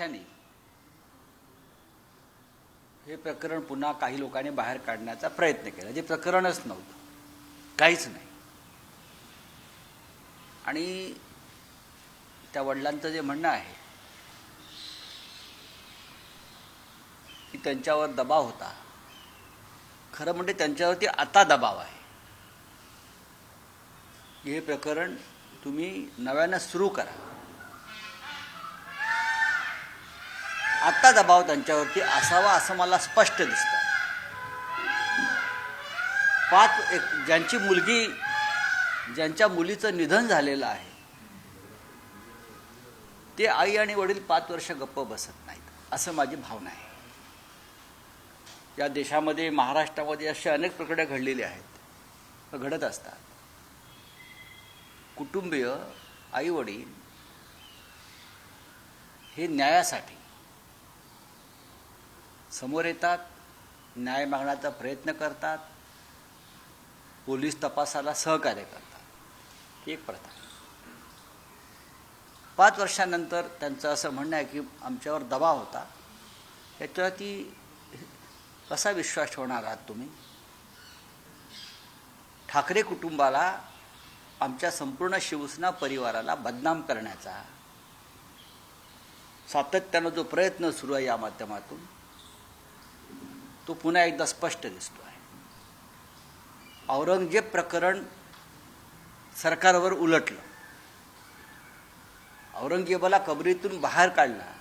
पक्षाने हे प्रकरण पुन्हा काही लोकांनी बाहेर काढण्याचा प्रयत्न केला. जे प्रकरणच नव्हतं. काहीच नाही. आणि त्या वडिलांचं जे म्हणणं आहे की त्यांच्यावर दबाव होता. खरं म्हणजे त्यांच्यावरती आता दबाव आहे. हे प्रकरण तुम्ही नव्यानं सुरू करा. आत्ता दबाव त्यांच्यावरती असावा असं मला स्पष्ट दिसतं. पाच एक ज्यांची मुलगी ज्यांच्या मुलीचं निधन झालेलं आहे ते आई आणि वडील पाच वर्ष गप्प बसत नाहीत असं माझी भावना आहे. या देशामध्ये महाराष्ट्रामध्ये असे अनेक प्रकरणे घडलेली आहेत. घडत असतात. कुटुंबीय आईवडील हे न्यायासाठी समोर येतात न्याय मागण्याचा प्रयत्न करतात पोलीस तपासाला सहकार्य करतात. ही एक प्रथा. पाच वर्षानंतर त्यांचं असं म्हणणं आहे की आमच्यावर दबाव होता. याच्यावरती कसा विश्वास ठेवणार आहात तुम्ही? ठाकरे कुटुंबाला आमच्या संपूर्ण शिवसेना परिवाराला बदनाम करण्याचा सातत्यानं जो प्रयत्न सुरू आहे या माध्यमातून तो पुन्हा एकदा स्पष्ट दिसतो आहे. औरंगजेब प्रकरण सरकारवर उलटलं. औरंगजेबाला कबरीतून बाहेर काढला.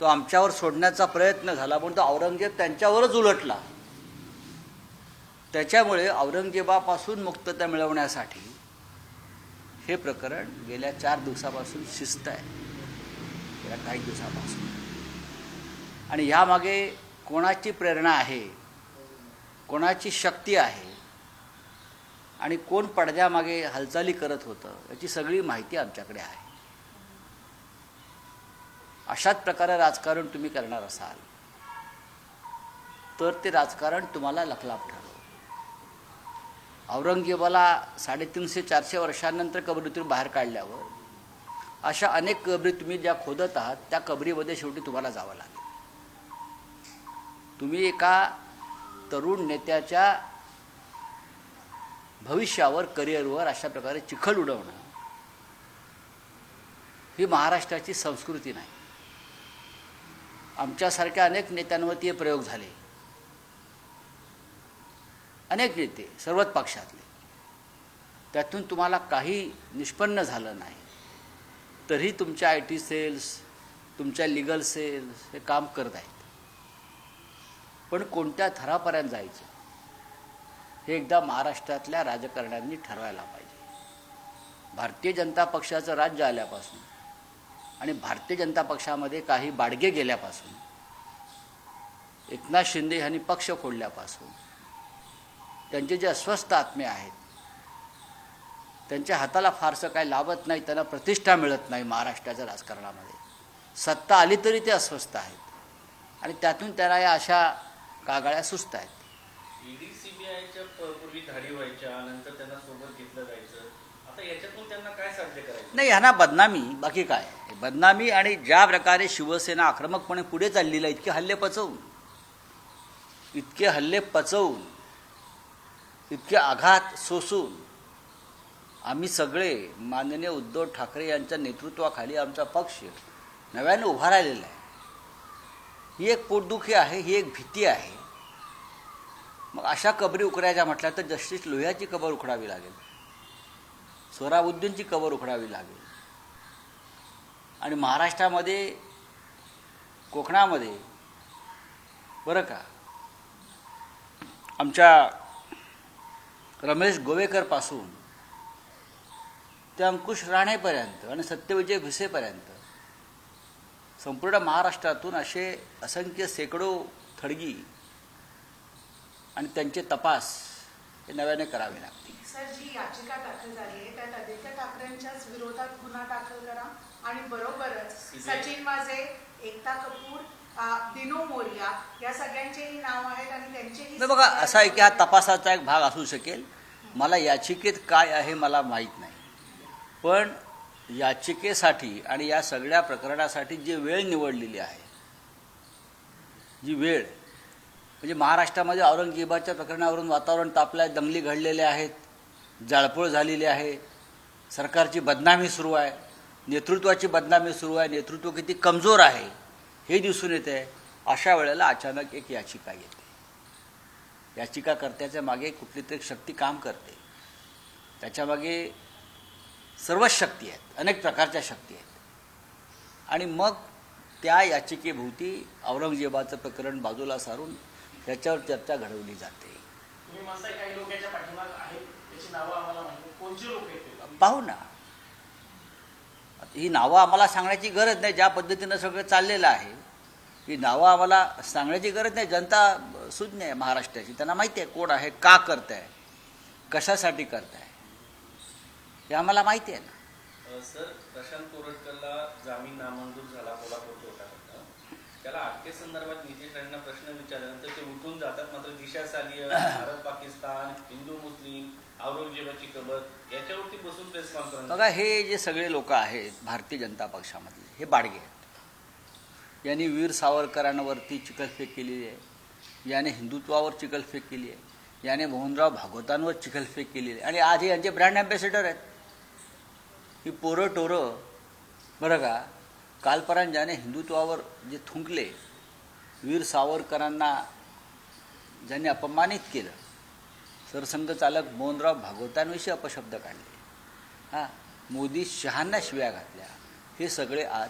तो आमच्यावर सोडण्याचा प्रयत्न झाला पण तो औरंगजेब त्यांच्यावरच उलटला. त्याच्यामुळे औरंगजेबापासून मुक्तता मिळवण्यासाठी हे प्रकरण गेल्या चार दिवसापासून शिस्त आहे. गेल्या काही दिवसापासून. आणि ह्यामागे कोणाची प्रेरणा आहे कोणाची शक्ती आहे आणि कोण पडद्यामागे हालचाली करत होतं याची सगळी माहिती आमच्याकडे आहे. अशाच प्रकारे राजकारण तुम्ही करणार असाल तर ते राजकारण तुम्हाला लखलाप ठरव औरंगजेबाला साडेतीनशे चारशे वर्षांनंतर कबरीतून बाहेर काढल्यावर अशा अनेक कबरी तुम्ही ज्या खोदत आहात त्या कबरीमध्ये शेवटी तुम्हाला जावं लागेल. तुम्ही एका तरुण नेत्याच्या भविष्यावर करिअरवर अशा प्रकारे चिखल उडवणं ही महाराष्ट्राची संस्कृती नाही. आमच्यासारख्या अनेक नेत्यांवरती हे प्रयोग झाले. अनेक नेते सर्वच पक्षातले. त्यातून तुम्हाला काही निष्पन्न झालं नाही. तरी तुमच्या आय टी सेल्स तुमच्या लिगल सेल्स हे काम करत आहेत. पण कोणत्या थरापर्यंत जायचं? हे एकदा महाराष्ट्रातल्या राजकारण्यांनी ठरवायला पाहिजे. भारतीय जनता पक्षाचं राज्य आल्यापासून आणि भारतीय जनता पक्षामध्ये काही बाडगे गेल्यापासून एकनाथ शिंदे यांनी पक्ष फोडल्यापासून त्यांचे जे अस्वस्थ आत्मे आहेत त्यांच्या हाताला फारसं काही लाभत नाही त्यांना प्रतिष्ठा मिळत नाही महाराष्ट्राच्या राजकारणामध्ये. सत्ता आली तरी ते अस्वस्थ आहेत. आणि त्यातून त्यांना या अशा कागाळ्या सुस्त आहेत. ईडी सीबीआयच्या पूर्वी धाडी व्हायच्या नंतर त्यांना सोबत घेतलं जायचं. आता याच्यातून त्यांना काय साध्य करायचं? नाही ह्यांना बदनामी बाकी काय? बदनामी आणि ज्या प्रकारे शिवसेना आक्रमकपणे पुढे चाललेला इतके हल्ले पचवून. इतके हल्ले पचवून. इतके आघात सोसून. आम्ही सगळे माननीय उद्धव ठाकरे यांच्या नेतृत्वाखाली आमचा पक्ष नव्याने उभा राहिलेला आहे. ही एक पोटदुखी आहे ही एक भीती आहे. मग अशा कबरी उकरायच्या म्हटल्या तर जस्टिस लोह्याची कबर उखडावी लागेल. सोराबुद्दीनची कबर उखडावी लागेल. आणि महाराष्ट्रामध्ये कोकणामध्ये बरं का आमच्या रमेश गोवेकरपासून ते अंकुश राणेपर्यंत आणि सत्यविजय भिसेपर्यंत संपूर्ण महाराष्ट्रातून असे असंख्य शेकडो थडगी आणि त्यांचे तपास हे नव्याने करावे लागतील. सर जी याचिका दाखल झाली आहे त्यात आदित्य ठाकरेंच्याच विरोधात गुन्हा दाखल करा आणि बरोबरच सचिन वाझे एकता कपूर दिनू मोरिया या सगळ्यांचेही नाव आहेत आणि त्यांचेही नाही बघा असा आहे की हा तपासाचा एक भाग असू शकेल. मला याचिकेत काय आहे मला माहीत नाही. पण याचिकेसाठी आणि या सगळ्या प्रकरणासाठी जी वेळ निवडलेली आहे जी वेळ म्हणजे महाराष्ट्रामध्ये औरंगजेबाच्या प्रकरणावरून वातावरण तापलं आहे दंगली घडलेल्या आहेत जाळपोळ झालेली आहे सरकारची बदनामी सुरू आहे नेतृत्वाची बदनामी सुरू आहे नेतृत्व किती कमजोर आहे हे दिसून येते अशा वेळेला अचानक एक याचिका येते. याचिकाकर्त्याच्या मागे कुठली तरी शक्ती काम करते. त्याच्यामागे सर्वच शक्ती आहेत अनेक प्रकारच्या शक्ती आहेत. आणि मग त्या याचिकेभोवती औरंगजेबाचं प्रकरण बाजूला सारून त्याच्यावर चर्चा घडवली जाते? पाहू ना. ही नावं आम्हाला सांगण्याची गरज नाही ज्या पद्धतीनं सगळं चाललेलं आहे. ही नावं आम्हाला सांगण्याची गरज नाही जनता सुज्ञ आहे महाराष्ट्राची. त्यांना माहिती आहे कोण आहे का करत आहे कशासाठी करत आहे हे आम्हाला माहिती आहे ना. सर प्रशांत कोरटकरला जामीन नामंजूर झाला कोल्हापूर कोर्टाकडनं. त्याला अटकेसंदर्भात नितीश राणेंना प्रश्न विचारल्यानंतर ते उठून जातात. मात्र दिशा सालिय भारत पाकिस्तान हिंदू मुस्लिम औरंगजेबाची कबर याच्यावरती बसून प्रेस कॉन्फरन्स बघा हे जे सगळे लोक आहेत भारतीय जनता पक्षामधले हे बाडगे आहेत. यांनी वीर सावरकरांवरती चिखलफेक केलेली आहे. याने हिंदुत्वावर चिखलफेक केली आहे. याने मोहनराव भागवतांवर चिखलफेक केलेली आहे. आणि आज हे यांचे ब्रँड अँबॅसेडर आहेत. ही पोरं टोरं. बरं का? कालपर्यंत ज्याने हिंदुत्वावर जे थुंकले वीर सावरकरांना ज्यांनी अपमानित केलं सरसंघचालक मोहनराव भागवतांविषयी अपशब्द काढले. हां मोदी शहांना शिव्या घातल्या. हे सगळे आज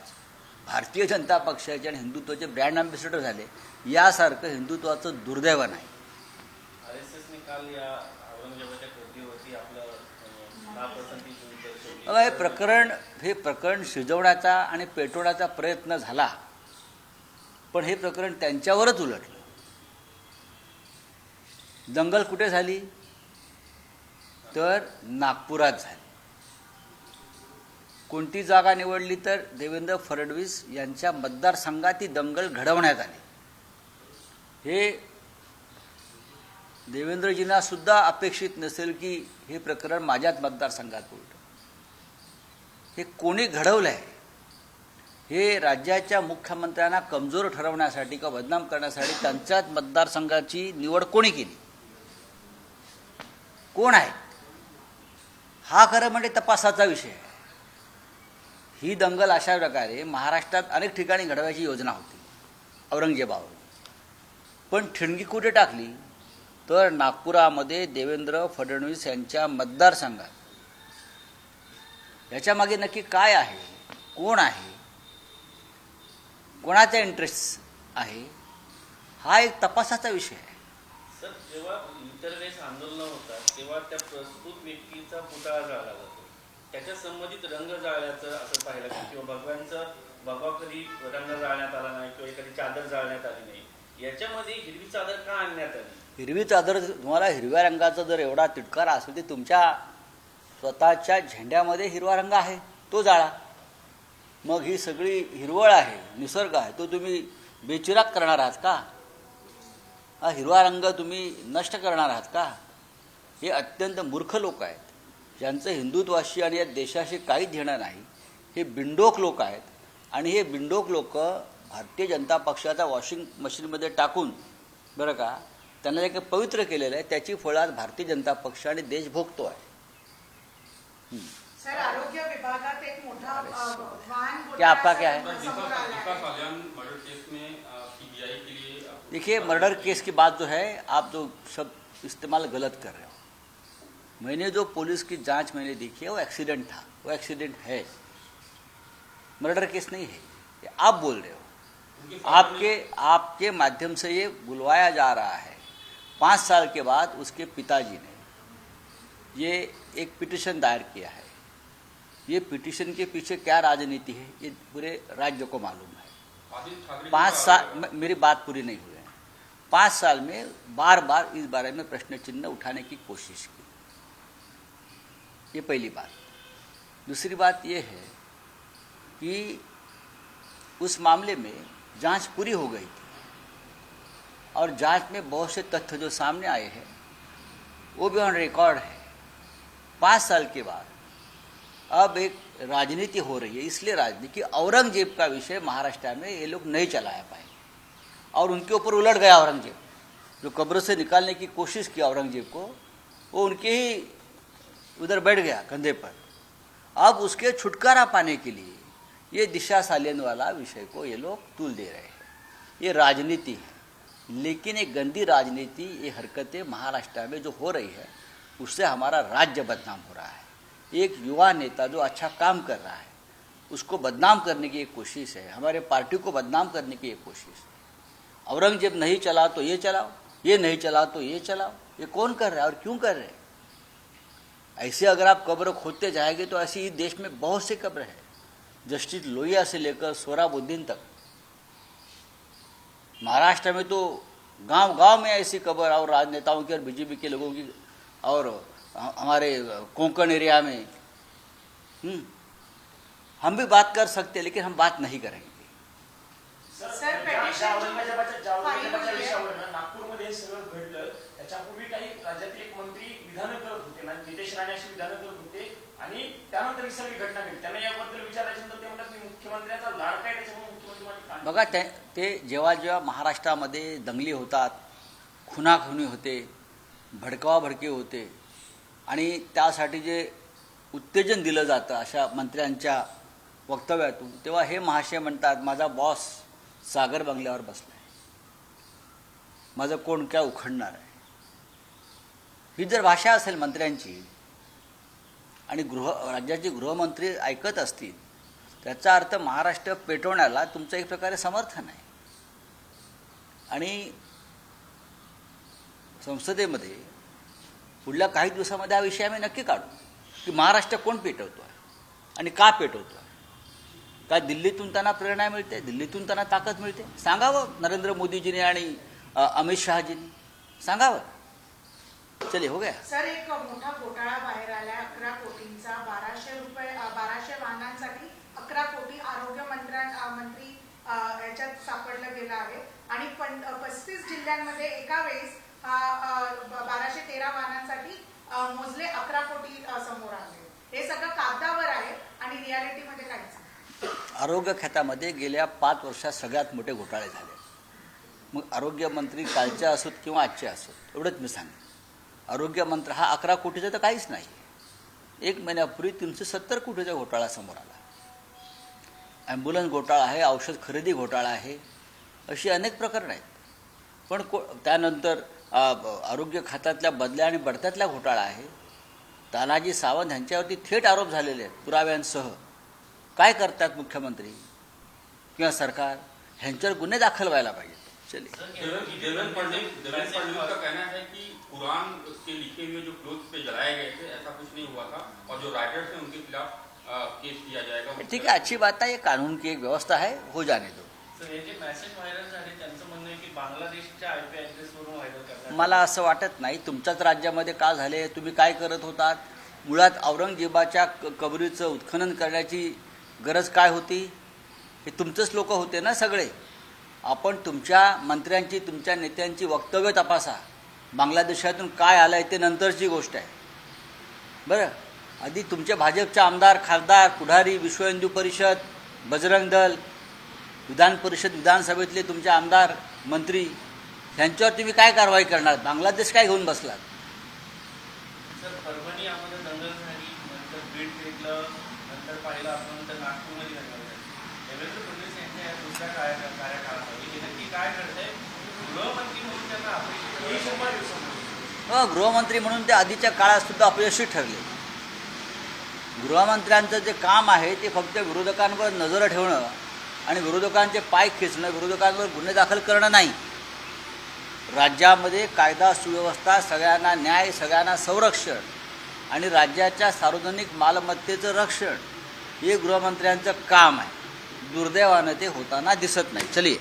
भारतीय जनता पक्षाचे आणि हिंदुत्वाचे ब्रँड अँबॅसेडर झाले. यासारखं हिंदुत्वाचं दुर्दैव नाही. हे प्रकरण हे प्रकरण शिजवण्याचा आणि पेटवण्याचा प्रयत्न झाला. पण हे प्रकरण त्यांच्यावरच उलटलं. दंगल कुठे झाली? तर नागपुरात झाली. कोणती जागा निवडली तर? देवेंद्र फडणवीस यांच्या मतदारसंघात ती दंगल घडवण्यात आली. हे देवेंद्रजींना सुद्धा अपेक्षित नसेल की हे प्रकरण माझ्याच मतदारसंघात उलट. हे कोणी घडवलं आहे हे राज्याच्या मुख्यमंत्र्यांना कमजोर ठरवण्यासाठी किंवा बदनाम करण्यासाठी त्यांच्याच मतदारसंघाची निवड कोणी केली? कोण आहे? हा खरं म्हणजे तपासाचा विषय आहे. ही दंगल अशा प्रकारे महाराष्ट्रात अनेक ठिकाणी घडवायची योजना होती औरंगजेबावर. पण ठिणगी कुठे टाकली? तर नागपुरामध्ये देवेंद्र फडणवीस यांच्या मतदारसंघात. याच्यामागे नक्की काय आहे? कोण आहे? कोणाचा इंटरेस्ट आहे? हा एक तपासाचा विषय आहे. सर जेव्हा इतर आंदोलन होतात तेव्हा त्या प्रस्तुत व्यक्तीचा पुतळा जाळला जातो. त्याच्या संबंधित रंग जाळल्याचं असं पाहिलं की किंवा भगवानचा भगवा कधी रंग जाळण्यात आला नाही किंवा एखादी चादर जाळण्यात आली नाही. याच्यामध्ये हिरवी चादर का आणण्यात आली? हिरवी चादर तुम्हाला हिरव्या रंगाचा जर एवढा तिटकारा असेल तर तुमच्या स्वतःच्या झेंड्यामध्ये हिरवा रंग आहे तो जाळा. मग ही सगळी हिरवळ आहे निसर्ग आहे तो तुम्ही बेचिराग करणार आहात का? हा हिरवा रंग तुम्ही नष्ट करणार आहात का? हे अत्यंत मूर्ख लोक आहेत. ज्यांचं हिंदुत्वाशी आणि या देशाशी काहीच घेणं नाही हे बिंडोक लोक आहेत. आणि हे बिंडोक लोक भारतीय जनता पक्षाचा वॉशिंग मशीनमध्ये टाकून बरं का त्यांना जे काही पवित्र केलेलं आहे त्याची फळं आज भारतीय जनता पक्ष आणि देश भोगतो आहे सर आरोग्य विभागात एक मोठा वाहन क्या आपका क्या है? देखिए मर्डर केस की बात जो है आप जो शब्द इस्तेमाल गलत कर रहे हो। मैंने जो पुलिस की जाँच मैंने देखी है वो एक्सीडेंट था। वो एक्सीडेंट है। मर्डर केस नहीं है। ये आप बोल रहे हो। आपके आपके माध्यम से ये बुलवाया जा रहा है। पाँच साल के बाद उसके पिताजी ने ये एक पिटिशन दायर किया है। ये पिटिशन के पीछे क्या राजनीति है ये पूरे राज्य को मालूम है। पाँच साल मेरी बात पूरी नहीं हुई है। पाँच साल में बार बार इस बारे में प्रश्न चिन्ह उठाने की कोशिश की। ये पहली बात। दूसरी बात ये है कि उस मामले में जाँच पूरी हो गई थी। और जाँच में बहुत से तथ्य जो सामने आए हैं, वो भी ऑन रिकॉर्ड है। पाँच साल के बाद, अब एक राजनीति हो रही है, इसलिए राजनीति, औरंगज़ेब का विषय महाराष्ट्र में ये लोग नहीं चलाया पाए और उनके ऊपर उलट गया औरंगज़ेब। जो कब्र से निकालने की कोशिश की औरंगज़ेब को, वो उनके ही उधर बैठ गया, कंधे पर। अब उसके छुटकारा पाने के लिए ये दिशा सालियन वाला विषय को ये लोग तुल दे रहे हैं। ये राजनीति है। लेकिन एक गंदी राजनीति, ये हरकतें महाराष्ट्र में जो हो रही है, उससे हमारा राज्य बदनाम हो रहा है। एक युवा नेता जो अच्छा काम कर रहा है, उसको बदनाम करने की एक कोशिश है, हमारे पार्टी को बदनाम करने की एक कोशिश है। औरंगज़ेब नहीं चला तो ये चलाओ, ये नहीं चला तो ये चलाओ, ये कौन कर रहा है और क्यों कर रहे हैं? ऐसे अगर आप कब्र खोदते जाएँगे तो ऐसी ही देश में बहुत से कब्र है। जस्टिस लोहिया से लेकर सोराबुद्दीन तक महाराष्ट्र में तो गांव गांव में ऐसी कब्र और राजनेताओं की और बीजेपी के लोगों की और हमारे कोंकण एरिया में। हम्म, हम भी बात कर सकते हैं लेकिन हम बात नहीं करेंगे। नागपूरमध्ये सगळं घडलं. त्याच्यापूर्वी काही राज्यातील एक मंत्री विधानं करत होते ना नितेश राणे अशी विधानं करत होते. आणि त्यानंतर ही सगळी घटना घडली. त्यांना याबद्दल विचारायच्यानंतर ते म्हणतात मी मुख्यमंत्र्यांचा लाडका आहे त्याच्यामुळे बघा ते ते जेव्हा जेव्हा महाराष्ट्रामध्ये दंगली होतात खुनाखुनी होते भडकवाभडकी होते आणि त्यासाठी जे उत्तेजन दिलं जातं अशा मंत्र्यांच्या वक्तव्यातून तेव्हा हे महाशय म्हणतात माझा बॉस सागर बंगल्यावर बसला आहे माझं कोण काय उखडणार आहे? ही जर भाषा असेल मंत्र्यांची आणि गृह राज्याचे गृहमंत्री ऐकत असतील त्याचा अर्थ महाराष्ट्र पेटवण्याला तुमचं एक प्रकारे समर्थन आहे. आणि संसदेमध्ये पुढल्या काही दिवसामध्ये हा विषय आम्ही नक्की काढू की महाराष्ट्र कोण पेटवतो आहे आणि का पेटवतो आहे काय दिल्लीतून त्यांना प्रेरणा मिळते दिल्लीतून त्यांना ताकद मिळते? सांगावं नरेंद्र मोदीजीने आणि अमित शहाजींनी? सांगावं? चले हो गया. सर एक मोठा घोटाळा बाहेर आला. अकरा कोटींचा बाराशे रुपये बाराशे वाहनांसाठी अकरा कोटी आरोग्य मंत्र्या मंत्री याच्यात सापडलं गेलं आहे. आणि पण पस्तीस जिल्ह्यांमध्ये एका वेळेस बाराशे तेरा वाहनांसाठी मोजले अकरा कोटी समोर आले. हे सगळं कागदावर आहे आणि रियालिटीमध्ये काहीच आरोग्य खात्यामध्ये गेल्या पाच वर्षात सगळ्यात मोठे घोटाळे झाले. मग आरोग्यमंत्री कालचे असोत किंवा आजचे असोत एवढंच मी सांगेन. आरोग्यमंत्री हा अकरा कोटीचा तर काहीच नाही. एक महिन्यापूर्वी तीनशे सत्तर कोटीचा घोटाळा समोर आला. ॲम्ब्युलन्स घोटाळा आहे औषध खरेदी घोटाळा आहे अशी अनेक प्रकरणं आहेत. पण को त्यानंतर आरोग्य खात्यातल्या बदल्या आणि बढत्यातल्या घोटाळा आहे. तानाजी सावंत यांच्यावरती थेट आरोप झालेले आहेत पुराव्यांसह. काय करतात मुख्यमंत्री किंवा सरकार? ह्यांच्यावर गुन्हे दाखल व्हायला पाहिजेत. चलिए. का कहना है कि कुरान के लिखे हुए जो क्लोथ पे जलाए गए थे ऐसा कुछ नहीं हुआ था? और जो राइटर्स उनके खिलाफ केस किया जाएगा। ठीक है अच्छी बात है ये कानून की एक व्यवस्था है हो जाने दो। सर जे मेसेज व्हायरल झाले त्यांचं म्हणणं आहे की बांगलादेशच्या आय पी ॲड्रेसवरून व्हायरल करण्यात मला असं वाटत नाही. तुमच्याच राज्यामध्ये का झाले? तुम्ही काय करत होतात? मुळात औरंगजेबाच्या क- कबरीचं उत्खनन करण्याची गरज काय होती? हे तुमचंच लोक होते ना सगळे. आपण तुमच्या मंत्र्यांची तुमच्या नेत्यांची वक्तव्य तपासा. बांगलादेशातून काय आलं आहे ते नंतरची गोष्ट आहे. बरं? आधी तुमचे भाजपचे आमदार खासदार पुढारी विश्व हिंदू परिषद बजरंग दल विधान परिषद विधानसभेतले तुमचे आमदार मंत्री ह्यांच्यावर तुम्ही काय कारवाई करणार? बांगलादेश काय घेऊन बसलात? हो गृहमंत्री म्हणून ते आधीच्या काळात सुद्धा अपयशी ठरले. गृहमंत्र्यांचं जे काम आहे ते फक्त विरोधकांवर नजर ठेवणं आणि विरोधकांचे पाय खेचणं विरोधकांवर गुन्हे दाखल करणं नाही. राज्यामध्ये कायदा सुव्यवस्था सगळ्यांना न्याय सगळ्यांना संरक्षण आणि राज्याच्या सार्वजनिक मालमत्तेचं रक्षण हे गृहमंत्र्यांचं काम आहे. दुर्दैवानं ते होताना दिसत नाही. चलिये